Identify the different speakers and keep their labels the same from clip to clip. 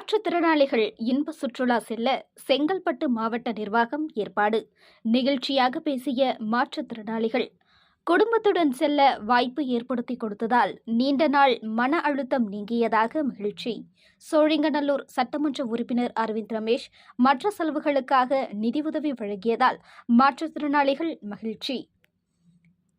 Speaker 1: மாற்றுத்திறனாளிகள் இன்ப சுற்றுலா செல்ல செங்கல்பட்டு மாவட்ட நிர்வாகம் ஏற்பாடு. நிகழ்ச்சியாக பேசிய மாற்றுத்திறனாளிகள் குடும்பத்துடன் செல்ல வாய்ப்பு ஏற்படுத்தி கொடுத்ததால் நீண்ட நாள் மன அழுத்தம் நீங்கியதாக மகிழ்ச்சி. சோழிங்கநல்லூர் சட்டமன்ற உறுப்பினர் அரவிந்த் ரமேஷ் மற்ற செலவுகளுக்காக நிதியுதவி வழங்கியதால் மாற்றுத்திறனாளிகள் மகிழ்ச்சி.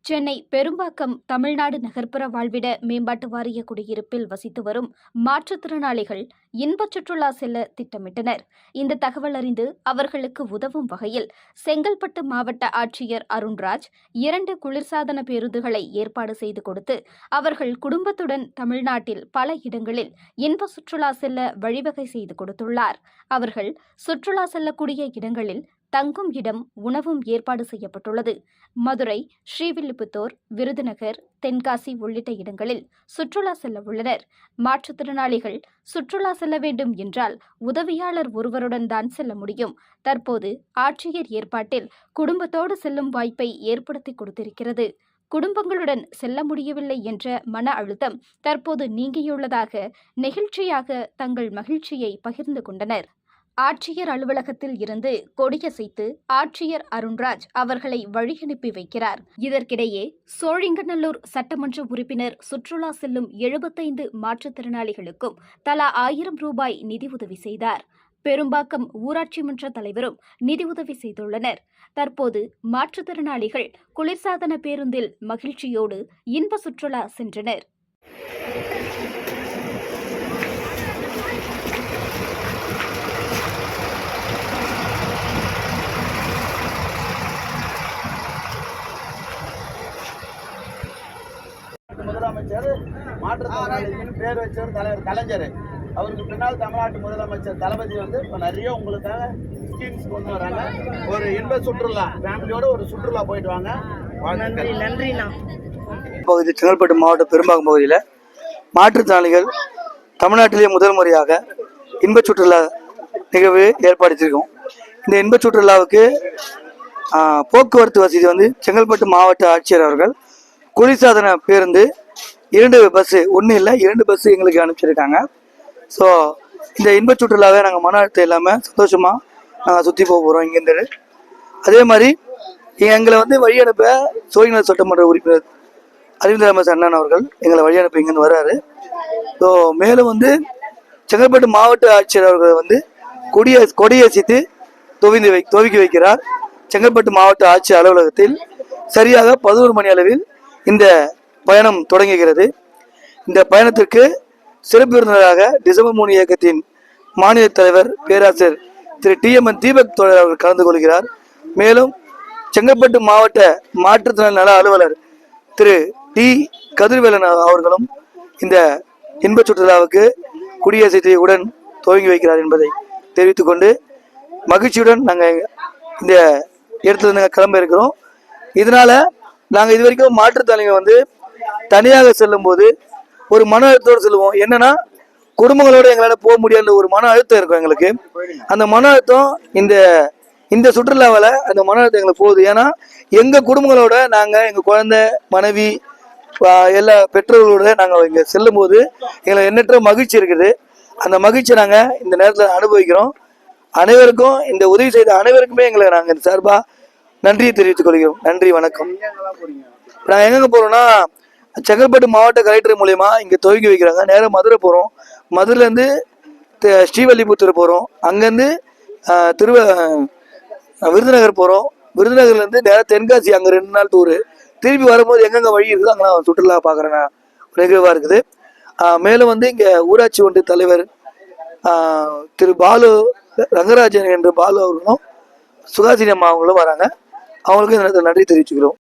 Speaker 1: சென்னை பெரும்பாக்கம் தமிழ்நாடு நகர்ப்புற வாழ்விட மேம்பாட்டு வாரிய குடியிருப்பில் வசித்து வரும் மாற்றுத்திறனாளிகள் இன்பச் சுற்றுலா செல்ல திட்டமிட்டனர். இந்த தகவல் அறிந்து அவர்களுக்கு உதவும் வகையில் செங்கல்பட்டு மாவட்ட ஆட்சியர் அருண்ராஜ் இரண்டு குளிர்சாதன பேருந்துகளை ஏற்பாடு செய்து கொடுத்து அவர்கள் குடும்பத்துடன் தமிழ்நாட்டில் பல இடங்களில் இன்ப சுற்றுலா செல்ல வழிவகை செய்து கொடுத்துள்ளார். அவர்கள் சுற்றுலா செல்லக்கூடிய இடங்களில் தங்கும் இடம் உணவும் ஏற்பாடு செய்யப்பட்டுள்ளது. மதுரை ஸ்ரீவில்லிபுத்தூர் விருதுநகர் தென்காசி உள்ளிட்ட இடங்களில் சுற்றுலா செல்ல உள்ளனர். மாற்றுத்திறனாளிகள் சுற்றுலா செல்ல வேண்டும் என்றால் உதவியாளர் ஒருவருடன் தான் செல்ல முடியும். தற்போது ஆட்சியர் ஏற்பாட்டில் குடும்பத்தோடு செல்லும் வாய்ப்பை ஏற்படுத்தி கொடுத்திருக்கிறது. குடும்பங்களுடன் செல்ல முடியவில்லை என்ற மன அழுத்தம் தற்போது நீங்கியுள்ளதாக நெகிழ்ச்சியாக தங்கள் மகிழ்ச்சியை பகிர்ந்து கொண்டனர். ஆட்சியர் அலுவலகத்தில் இருந்து கொடியசைத்து ஆட்சியர் அருண்ராஜ் அவர்களை வழியனுப்பி வைக்கிறார். இதற்கிடையே சோழிங்கநல்லூர் சட்டமன்ற உறுப்பினர் சுற்றுலா செல்லும் எழுபத்தைந்து மாற்றுத்திறனாளிகளுக்கும் தலா ஆயிரம் ரூபாய் நிதியுதவி செய்தார். பெரும்பாக்கம் ஊராட்சி மன்ற தலைவரும் நிதியுதவி செய்துள்ளனர். தற்போது மாற்றுத்திறனாளிகள் குளிர்சாதன பேருந்தில் மகிழ்ச்சியோடு இன்ப சுற்றுலா சென்றனர்.
Speaker 2: முதலமைச்சர் மாற்றுத்திறனாளிகள் பேர் வச்சவர் தலைவர் கலைஞர். அவருக்கு பின்னால் தமிழ்நாட்டு முதலமைச்சர் தளபதி வந்து இப்போ நிறைய உங்களுக்காக ஸ்கீம்ஸ் கொண்டு வராங்க. ஒரு இன்ப சுற்றுலா ஃபேமிலியோட ஒரு சுற்றுலா போயிட்டு வாங்க. நன்றி நன்றிண்ணா.
Speaker 3: பகுதி செங்கல்பட்டு மாவட்ட பெரும்பாக்கம் பகுதியில் மாற்றுத்திறனாளிகள் தமிழ்நாட்டிலேயே முதல் முறையாக இன்பச் சுற்றுலா நிகழ்வு ஏற்படுத்தியிருக்கோம் இந்த இன்பச் சுற்றுலாவுக்கு போக்குவரத்து வசதி வந்து செங்கல்பட்டு மாவட்ட ஆட்சியர் அவர்கள் குளிர்சாதன பேருந்து இரண்டு பஸ்ஸு ஒன்றும் இல்லை இரண்டு பஸ்ஸு எங்களுக்கு அனுப்பிச்சிருக்காங்க. ஸோ இந்த இன்பச் சுற்றுலாவை நாங்கள் மன அழுத்தம் இல்லாமல் சந்தோஷமாக நாங்கள் சுற்றி போக போகிறோம் இங்கேருந்து அதே மாதிரி எங்களை வந்து வழி அனுப்ப சோழிங்கர் சட்டமன்ற உறுப்பினர் அரவிந்த் ராமஸ் அண்ணன் அவர்கள் எங்களை வழி அனுப்ப இங்கேருந்து வர்றாரு. ஸோ மேலும் வந்து செங்கல்பட்டு மாவட்ட ஆட்சியர் அவர்கள் வந்து கொடிய கொடியசித்து துவங்கி வை துவக்கி வைக்கிறார். செங்கல்பட்டு மாவட்ட ஆட்சியர் அலுவலகத்தில் சரியாக பதினோரு மணி அளவில் இந்த பயணம் தொடங்குகிறது. இந்த பயணத்திற்கு சிறப்பு விருந்தினராக டிசம்பர் மூணு இயக்கத்தின் மாநில தலைவர் பேராசிரியர் Thiru T M N Deepak தோழர் அவர்கள் கலந்து கொள்கிறார். மேலும் செங்கல்பட்டு மாவட்ட மாற்றுத்திறன் நல அலுவலர் திரு டி கதிர்வேலன் அவர்களும் இந்த இன்பச் சுற்றுலாவுக்கு குடியரசுடன் துவங்கி வைக்கிறார் என்பதை தெரிவித்துக் கொண்டு மகிழ்ச்சியுடன் நாங்கள் இந்த இடத்துல நாங்கள் கிளம்ப இருக்கிறோம். இதனால நாங்கள் இது வரைக்கும் வந்து தனியாக செல்லும்போது ஒரு மன அழுத்தத்தோடு செல்லுவோம். என்னன்னா குடும்பங்களோட எங்களால் போக முடியாத ஒரு மன அழுத்தம் இருக்கும் எங்களுக்கு. அந்த மன அழுத்தம் இந்த இந்த சுற்றுலாவில் அந்த மன அழுத்தம் எங்களுக்கு போகுது. ஏன்னா எங்கள் குடும்பங்களோட நாங்கள் எங்கள் குழந்தை மனைவி எல்லா பெற்றோர்களோட நாங்கள் இங்கே செல்லும்போது எங்களை எண்ணற்ற மகிழ்ச்சி இருக்குது. அந்த மகிழ்ச்சியை நாங்கள் இந்த நேரத்தில் அனுபவிக்கிறோம். அனைவருக்கும் இந்த உதவி செய்த அனைவருக்குமே எங்களை நாங்கள் இந்த சார்பாக நன்றியை தெரிவித்துக் கொள்கிறோம். நன்றி வணக்கம். நாங்கள் எங்கெங்கே போகிறோம்னா செங்கல்பட்டு மாவட்ட கலெக்டர் மூலயமா இங்கே துவக்கி வைக்கிறாங்க. நேராக மதுரை போகிறோம் மதுரைலேருந்து ஸ்ரீவல்லிபுத்தூர் போகிறோம் அங்கேருந்து திருவ விருதுநகர் போகிறோம் விருதுநகர்லேருந்து நேராக தென்காசி அங்கே ரெண்டு நாள் டூரு திருப்பி வரும்போது எங்கெங்கே வழி இருக்குதோ அங்கெல்லாம் சுற்றுலா பார்க்குறேன் நிகழ்வாக இருக்குது. மேலும் வந்து இங்கே ஊராட்சி ஒன்றிய தலைவர் திரு பாலு ரங்கராஜன் என்ற பாலு அவர்களும் சுகாசினி அம்மா அவங்களும் வராங்க. அவங்களுக்கும் இந்த நேரத்தில் நன்றி தெரிவிச்சுக்கிறோம்.